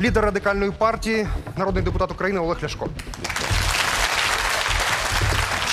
лідер радикальної партії, народний депутат України Олег Ляшко.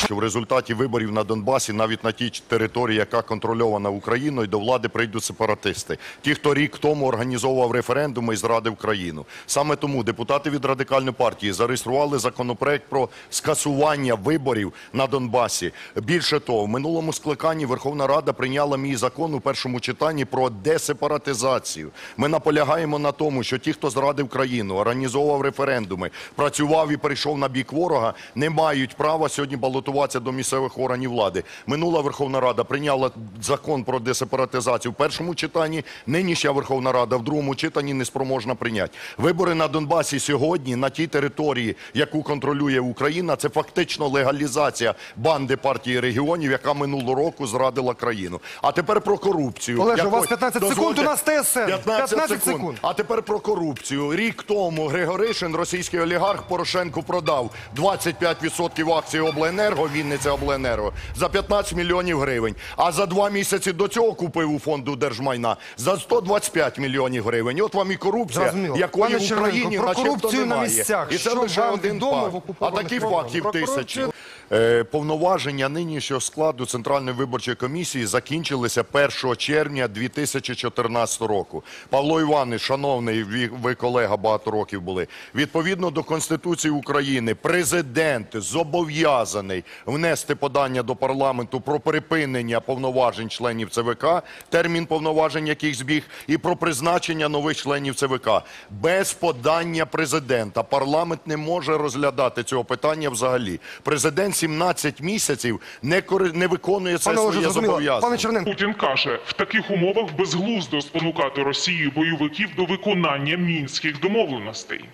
Що в результаті виборів на Донбасі, навіть на тій території, яка контрольована Україною, до влади прийдуть сепаратисти. Ті, хто рік тому організовував референдуми і зрадив країну. Саме тому депутати від радикальної партії зареєстрували законопроект про скасування виборів на Донбасі. Більше того, в минулому скликанні Верховна Рада прийняла мій закон у першому читанні про десепаратизацію. Ми наполягаємо на тому, що ті, хто зрадив країну, організовував референдуми, працював і перейшов на бік ворога, не мають права сьогодні балотуватися до місцевих органів влади. Минула Верховна Рада прийняла закон про десепаратизацію в першому читанні. Нинішня Верховна Рада в другому читанні не спроможна прийняти. Вибори на Донбасі сьогодні на тій території, яку контролює Україна, це фактично легалізація банди партії регіонів, яка минулого року зрадила країну. А тепер про корупцію. Олеже, у вас Якої- 15 секунд, у нас ТСН. 15 секунд. А тепер про корупцію. Рік тому Григоришин, російський олігарх, Порошенку продав 25% акцій Обленерго, Вінниця Обленерго, за 15 мільйонів гривень. А за два місяці до цього купив у фонду держмайна за 125 мільйонів гривень. От вам і корупція, Зрозуміло. якої в Україні про начебто корупцію на місцях. І це Що лише вам один відомо в факт. А окупованих таких фактів Про тисячі. корупцію? Е, Повноваження нинішнього складу Центральної виборчої комісії закінчилися 1 червня 2014 року. Павло Іванович, шановний, ви- ви колега багато років були. Відповідно до Конституції України, президент зобов'язаний внести подання до парламенту про припинення повноважень членів ЦВК, термін повноважень яких збіг, і про призначення нових членів ЦВК. Без подання президента парламент не може розглядати цього питання взагалі. Президент 17 місяців не, кори- не виконує це Пане своє зобов'язання. Пане Черненко, Путін каже, в таких умовах безглуздо спонукати Росію бойовиків до виконання мінських домовленостей.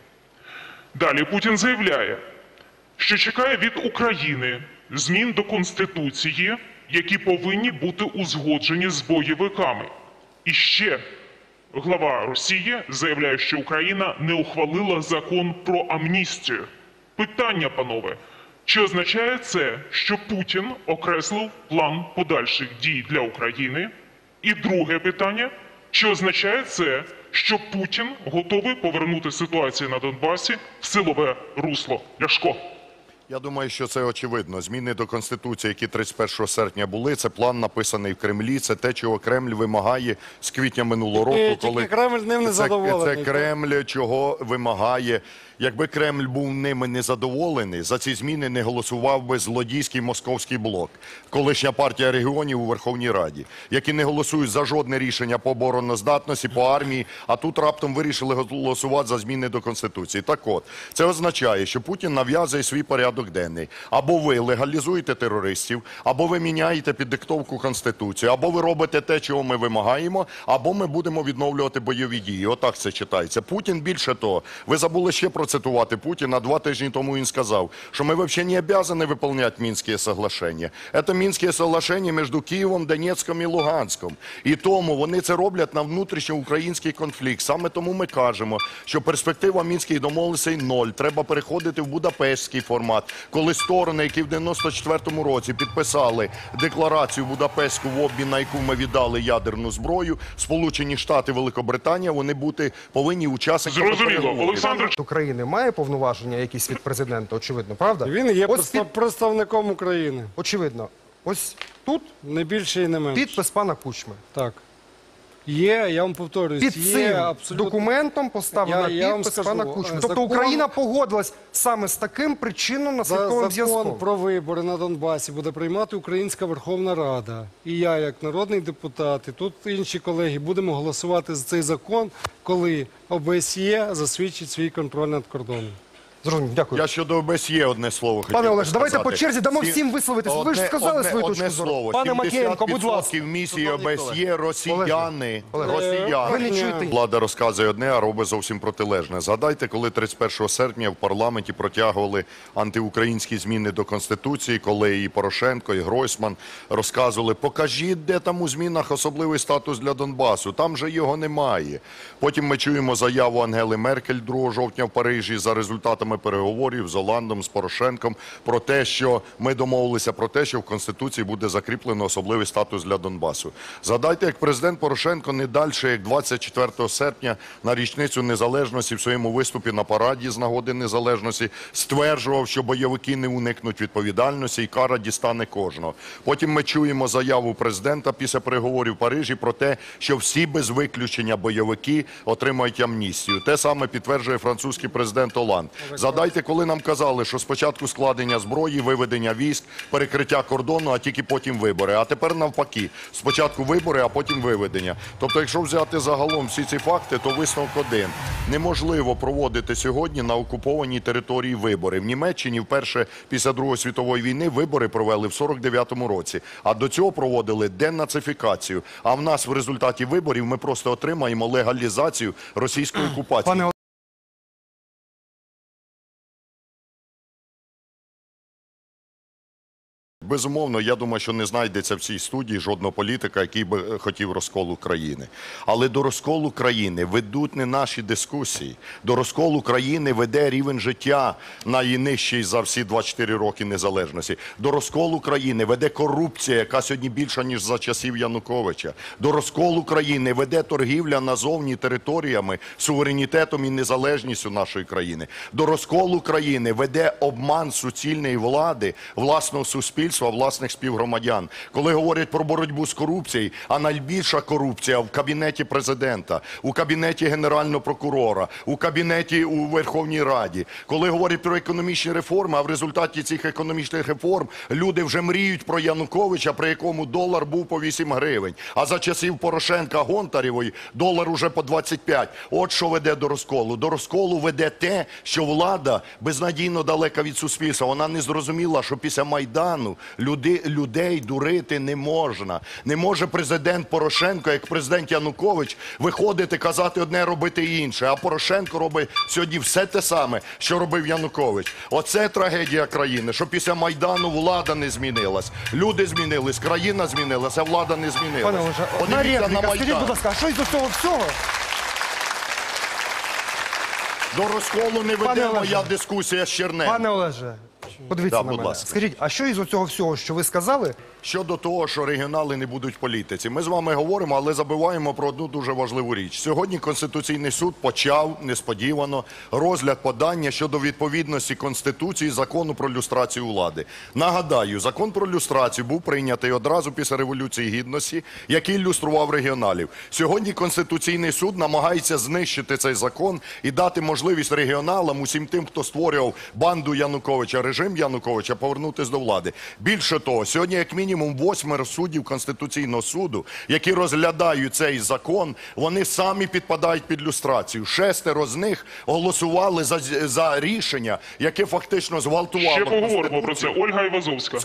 Далі Путін заявляє, що чекає від України змін до Конституції, які повинні бути узгоджені з бойовиками. І ще глава Росії заявляє, що Україна не ухвалила закон про амністію. Питання, панове, чи означає це, що Путін окреслив план подальших дій для України? І друге питання: чи означає це, що Путін готовий повернути ситуацію на Донбасі в силове русло? Ляшко. Я думаю, що це очевидно. Зміни до Конституції, які 31 серпня були, це план написаний в Кремлі. Це те, чого Кремль вимагає з квітня минулого року. Тільки- тільки Кремль ним не це. Це Кремль чого вимагає. Якби Кремль був ними не задоволений, за ці зміни не голосував би злодійський московський блок, колишня партія регіонів у Верховній Раді, які не голосують за жодне рішення по обороноздатності, по армії, а тут раптом вирішили голосувати за зміни до Конституції. Так от, це означає, що Путін нав'язує свій порядок денний. Або ви легалізуєте терористів, або ви міняєте під диктовку Конституцію, або ви робите те, чого ми вимагаємо, або ми будемо відновлювати бойові дії. Отак це читається. Путін більше того, ви забули ще процитувати Путіна. Два тижні тому він сказав, що ми взагалі не обязаны виконувати Мінські соглашення. Це Мінські соглашення між Києвом, Донецьком і Луганськом. І тому вони це роблять на внутрішньоукраїнський конфлікт. Саме тому ми кажемо, що перспектива мінських домовленостей ноль. Треба переходити в Будапештський формат, коли сторони, які в 94-му році підписали декларацію Будапештську в обмін, на яку ми віддали ядерну зброю, Сполучені Штати, Великобританія, вони бути повинні учасниками Зрозуміло. Олександр України має повноваження якісь від президента, очевидно, правда? Він є Ось під- представником України. очевидно. Ось тут Не більше і не менше. підпис пана Кучми. Так. Є, я вам повторююсь, Під є цим абсолютно... документом поставлено Я- я підпис скажу, пана е, Кучми. Тобто закон- Україна погодилась саме з таким За причинно-наслідковим закон зв'язком. про вибори на Донбасі буде приймати Українська Верховна Рада. І я, як народний депутат, і тут інші колеги, будемо голосувати за цей закон, коли ОБСЄ засвідчить свій контроль над кордоном. Зрозумів, дякую. Я щодо ОБСЄ одне слово хотів Пане Олеже, давайте по черзі дамо Сі- всім висловитись. Ви ж Одне- сказали одне- свою одне точку зору. слово. Пане Макієнко, будь ласка. 70% місії ОБСЄ росіяни. Росіяни. ви не чуєте? Влада розказує одне, а робить зовсім протилежне. Згадайте, коли 31 серпня в парламенті протягували антиукраїнські зміни до Конституції, коли і Порошенко, і Гройсман розказували, покажіть, де там у змінах особливий статус для Донбасу. Там же його немає. Потім ми чуємо заяву Ангели Меркель 2 жовтня в Парижі за результатами переговорів з Оландом, з Порошенком про те, що ми домовилися про те, що в Конституції буде закріплено особливий статус для Донбасу. Згадайте, як президент Порошенко не далі, як 24 серпня на річницю незалежності в своєму виступі на параді з нагоди незалежності стверджував, що бойовики не уникнуть відповідальності і кара дістане кожного. Потім ми чуємо заяву президента після переговорів в Парижі про те, що всі без виключення бойовики отримають амністію. Те саме підтверджує французький президент Оланд. Згадайте, коли нам казали, що спочатку складення зброї, виведення військ, перекриття кордону, а тільки потім вибори. А тепер навпаки, спочатку вибори, а потім виведення. Тобто, якщо взяти загалом всі ці факти, то висновок один: неможливо проводити сьогодні на окупованій території вибори. В Німеччині вперше після Другої світової війни вибори провели в 49-му році. А до цього проводили денацифікацію. А в нас в результаті виборів ми просто отримаємо легалізацію російської окупації. Безумовно, я думаю, що не знайдеться в цій студії жодного політика, який би е, хотів розколу країни. Але до розколу країни ведуть не наші дискусії. До розколу країни веде рівень життя найнижчий за всі 24 роки незалежності. До розколу країни веде корупція, яка сьогодні більша ніж за часів Януковича. До розколу країни веде торгівля назовні територіями, суверенітетом і незалежністю нашої країни. До розколу країни веде обман суцільної влади, власного суспільства, власних співгромадян. Коли говорять про боротьбу з корупцією, а найбільша корупція в кабінеті президента, у кабінеті генерального прокурора, у кабінеті у Верховній Раді. Коли говорять про економічні реформи, а в результаті цих економічних реформ люди вже мріють про Януковича, при якому долар був по 8 гривень. А за часів Порошенка Гонтарєвої долар уже по 25. От що веде до розколу. До розколу веде те, що влада безнадійно далека від суспільства. Вона не зрозуміла, що після Майдану люди, людей дурити не можна. Не може президент Порошенко, як президент Янукович, виходити, казати одне, робити інше. А Порошенко робить сьогодні все те саме, що робив Янукович. Оце трагедія країни, що після Майдану влада не змінилась. Люди змінились, країна змінилася, влада не змінилась. Одна репліка. Скажіть, будь ласка, а що із цього всього? До розколу не Пане веде Олеже. моя дискусія з Чернем. Пане Олеже, подивіться Да, на будь мене. ласка. Скажіть, а що із цього всього, що ви сказали, Щодо того, що регіонали не будуть в політиці, ми з вами говоримо, але забуваємо про одну дуже важливу річ. Сьогодні Конституційний суд почав несподівано розгляд подання щодо відповідності Конституції закону про люстрацію влади. Нагадаю, закон про люстрацію був прийнятий одразу після Революції Гідності, який люстрував регіоналів. Сьогодні Конституційний суд намагається знищити цей закон і дати можливість регіоналам, усім тим, хто створював банду Януковича, режим Януковича, повернутися до влади. Більше того, сьогодні, як мінімум, восьмеро суддів Конституційного суду, які розглядають цей закон, вони самі підпадають під люстрацію. Шестеро з них голосували за, за рішення, яке фактично зґвалтувало Ще поговоримо про це. Ольга Івазовська.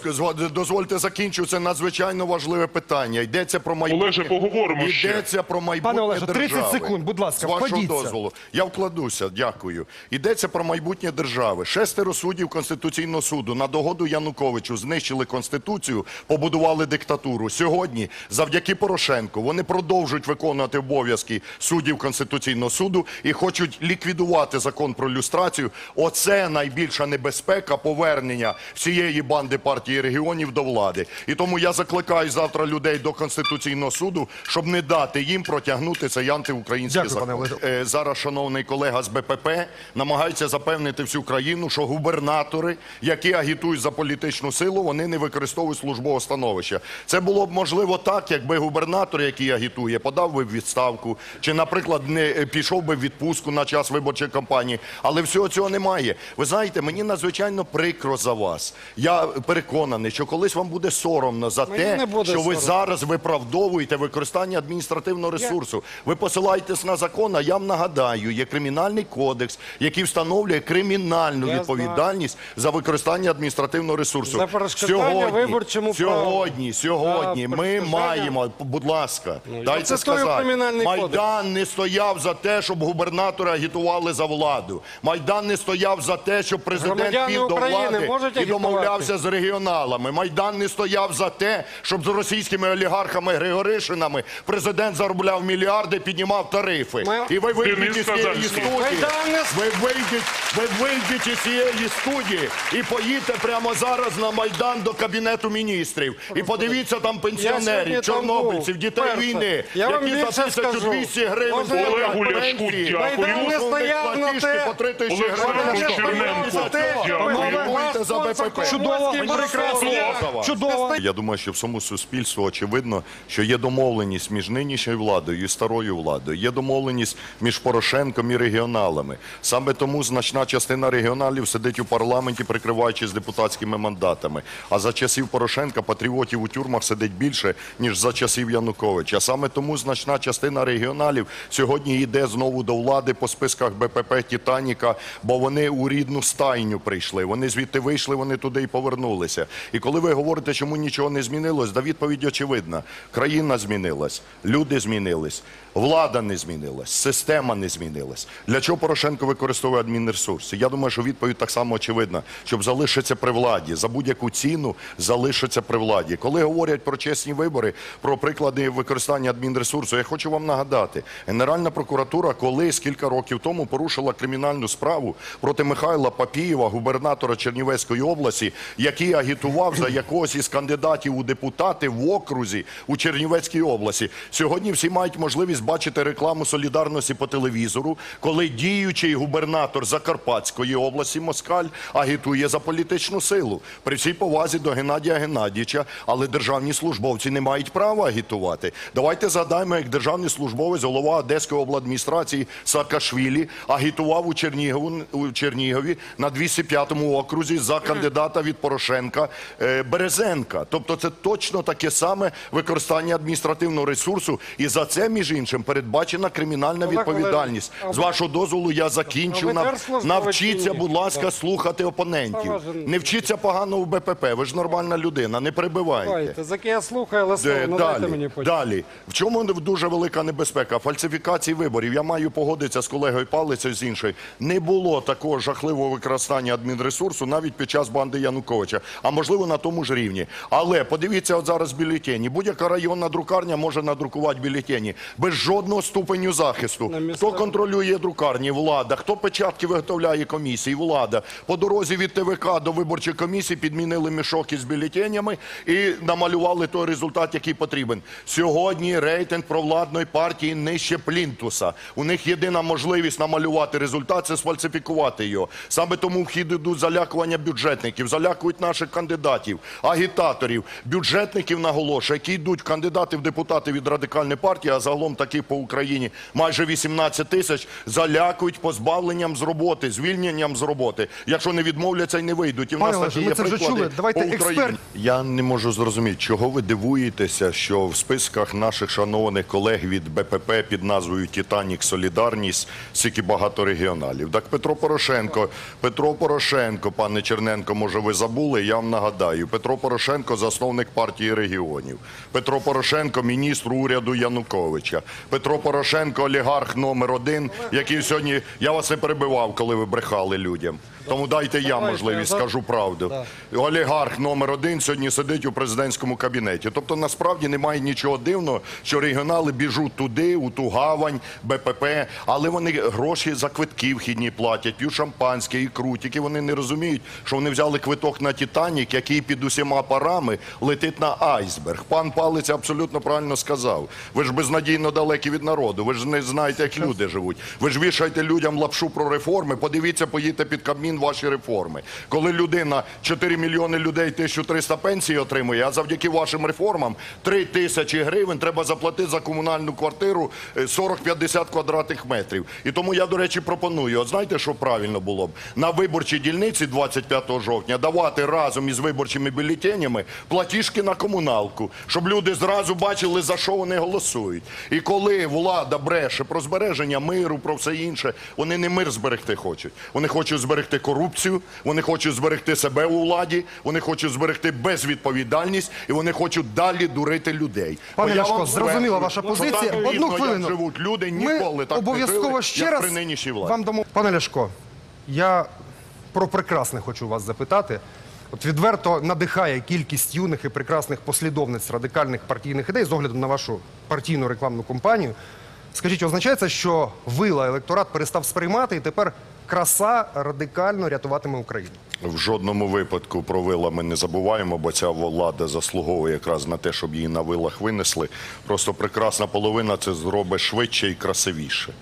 Дозвольте закінчу. Це надзвичайно важливе питання. Йдеться про майбутнє. Олеже, поговоримо ще. Йдеться про майбутнє Пане Олеже, 30 держави. секунд, будь ласка, З вашого дозволу. Я вкладуся, дякую. Йдеться про майбутнє держави. Шестеро суддів Конституційного суду на догоду Януковичу знищили Конституцію, побудували диктатуру. Сьогодні, завдяки Порошенку, вони продовжують виконувати обов'язки суддів Конституційного суду і хочуть ліквідувати закон про люстрацію. Оце найбільша небезпека повернення всієї банди партії регіонів до влади. І тому я закликаю завтра людей до Конституційного суду, щоб не дати їм протягнути цей антиукраїнський закон. Е, Зараз шановний колега з БПП намагається запевнити всю країну, що губернатори, які агітують за політичну силу, вони не використовують службового становища. Це було б можливо так, якби губернатор, який агітує, подав би відставку, чи, наприклад, не е, пішов би в відпустку на час виборчої кампанії. Але всього цього немає. Ви знаєте, мені надзвичайно прикро за вас. Я переконаний, що колись вам буде соромно за Мені те, що ви соромно. зараз виправдовуєте використання адміністративного ресурсу. Ви посилаєтесь на закон, а я вам нагадаю, є кримінальний кодекс, який встановлює кримінальну Я відповідальність за використання використання адміністративного ресурсу. За перешкоджання виборчому праву. сьогодні, сьогодні ми перешкоджання- маємо, будь ласка, дайте процитую сказати, Кримінальний. Майдан не стояв за те, щоб губернатори агітували за владу. Майдан не стояв за те, щоб президент Громадяни пів до України влади можуть і агітувати? домовлявся з регіоналами. Майдан не стояв за те, щоб з російськими олігархами Григоришинами президент заробляв мільярди, піднімав тарифи. Ми- І ви вийдете Денис з цієї Казанський. студії. Майдан не- Ви вийдете, ви вийдете з цієї студії і поїдете прямо зараз на Майдан до Кабінету міністрів. І подивіться там пенсіонерів, чорнобильців, дітей Перше. війни, Я вам які за більше 1200 гривень Може, Олегу Ляшку дякую. Майдан не стояв на те. по 3 тисячі Олександр гривень. За дякую. Голосуйте за БПП. Чудово, прекрасно, чудово. Я думаю, що в всьому суспільству очевидно, що є домовленість між нинішньою владою і старою владою. Є домовленість між Порошенком і регіоналами. Саме тому значна частина регіоналів сидить у парламенті, прикриваючись депутатськими мандатами. А за часів Порошенка патріотів у тюрмах сидить більше, ніж за часів Януковича. Саме тому значна частина регіоналів сьогодні йде знову до влади по списках БПП Титаніка, бо вони у рідну стайню прийшли. Вони звідти вийшли, вони туди і повернулися. І коли ви говорите, чому нічого не змінилось, да відповідь очевидна. Країна змінилась, люди змінились, влада не змінилась, система не змінилась. Для чого Порошенко використовує адмінресурси? Я думаю, що відповідь так само очевидна, щоб залишитися при владі, за будь-яку ціну залишитися при владі. Коли говорять про чесні вибори, про приклади використання адмінресурсу, я хочу вам нагадати, Генеральна прокуратура колись кілька років тому порушила кримінальну справу проти Михайла Папієва, губернатора Чернівецької області, який агітував за якогось із кандидатів у депутати в окрузі у Чернівецькій області. Сьогодні всі мають можливість бачити рекламу солідарності по телевізору, коли діючий губернатор Закарпатської області Москаль агітує за політичну силу. При всій повазі до Геннадія Геннадійовича, але державні службовці не мають права агітувати. Давайте згадаємо, як державний службовець, голова Одеської обладміністрації Саакашвілі агітував у Чернігову у Чернігові на 205-му окрузі за кандидата від Порошенка е, Березенка. Тобто, це точно таке саме використання адміністративного ресурсу, і за це, між іншим, передбачена кримінальна відповідальність. З вашого дозволу я закінчу. Навчіться, будь ласка, слухати опонентів. Та Не вчіться погано в БПП. Ви ж нормальна людина, не перебивайте. Слухайте, за я слухаю, але слово надайте мені потім. далі. В чому дуже велика небезпека? Фальсифікації виборів. Я маю погодитися з колегою Палицею з іншою. Не було такого жахливого використання адмінресурсу навіть під час банди Януковича, а можливо на тому ж рівні. Але подивіться, от зараз бюлетені. Будь-яка районна друкарня може надрукувати бюлетені без жодного ступеню захисту. Хто контролює друкарні? Влада. Хто печатки виготовляє комісії? Влада. По дорозі від ТВК до виборчої комісії підмінили мішок із бюлетенями і намалювали той результат, який потрібен. Сьогодні рейтинг провладної партії нижче плінтуса. У них єдина можливість намалювати результат це сфальсифікувати його. Саме тому в хід ідуть залякування бюджетників, залякують наших кандидатів, агітаторів, бюджетників наголошую, які йдуть кандидати в депутати від радикальної партії, а загалом таких по Україні майже 18 тисяч, залякують позбавленням з роботи, звільненням з роботи, якщо не відмовляться і не вийдуть. І в Пане нас Олеже, такі ми є це вже приклади чули. Давайте по Україні. експерт. Я не можу зрозуміти, чого ви дивуєтеся, що в списках наших шанованих колег від БПП під назвою Титанік Солідарність стільки багато регіоналів. Так Петро Порошенко, Петро Порошенко, пане Черненко, може ви забули? Я вам нагадаю. Петро Порошенко засновник партії регіонів. Петро Порошенко міністр уряду Януковича. Петро Порошенко олігарх номер один, який сьогодні я вас не перебивав, коли ви брехали людям. Тому дайте я Давайте, можливість скажу правду. Олігарх номер один сьогодні сидить у президентському кабінеті. Тобто, насправді немає нічого дивного, що регіонали біжуть туди, у ту гавань, БПП, але вони гроші за квитки вхідні платять, п'ють шампанське, ікру. Тільки вони не розуміють, що вони взяли квиток на Титанік, який під усіма парами летить на айсберг. Пан Палець абсолютно правильно сказав. Ви ж безнадійно далекі від народу. Ви ж не знаєте, як люди живуть. Ви ж вішаєте людям лапшу про реформи. Подивіться, поїдьте під Кабмін ваші реформи. Коли людина 4 мільйони людей, 1300 300 пенсії отримує, а завдяки вашим реформам 3 тисячі гривень треба заплатити за комунальну квартиру е, 40-50 квадратних метрів. І тому я, до речі, пропоную, от знаєте, що правильно було б? На виборчій дільниці 25 жовтня давати разом із виборчими бюлетенями платіжки на комуналку, щоб люди зразу бачили, за що вони голосують. І коли влада бреше про збереження миру, про все інше, вони не мир зберегти хочуть. Вони хочуть зберегти корупцію, вони хочуть зберегти себе у владі, вони хочуть зберегти безвідповідальність і вони хочуть далі дурити людей. Пане Ляшко, зрозуміла ваша позиція. Одну видно, як хвилину. живуть люди, Ми ніколи так не обов'язково жили, ще як раз при нинішній владі. вам дамо. Пане Ляшко, я про прекрасне хочу вас запитати. От відверто надихає кількість юних і прекрасних послідовниць радикальних партійних ідей з огляду на вашу партійну рекламну кампанію. Скажіть, означає це, що вила електорат перестав сприймати і тепер краса радикально рятуватиме Україну? В жодному випадку про вила ми не забуваємо, бо ця влада заслуговує якраз на те, щоб її на вилах винесли. Просто прекрасна половина це зробить швидше і красивіше.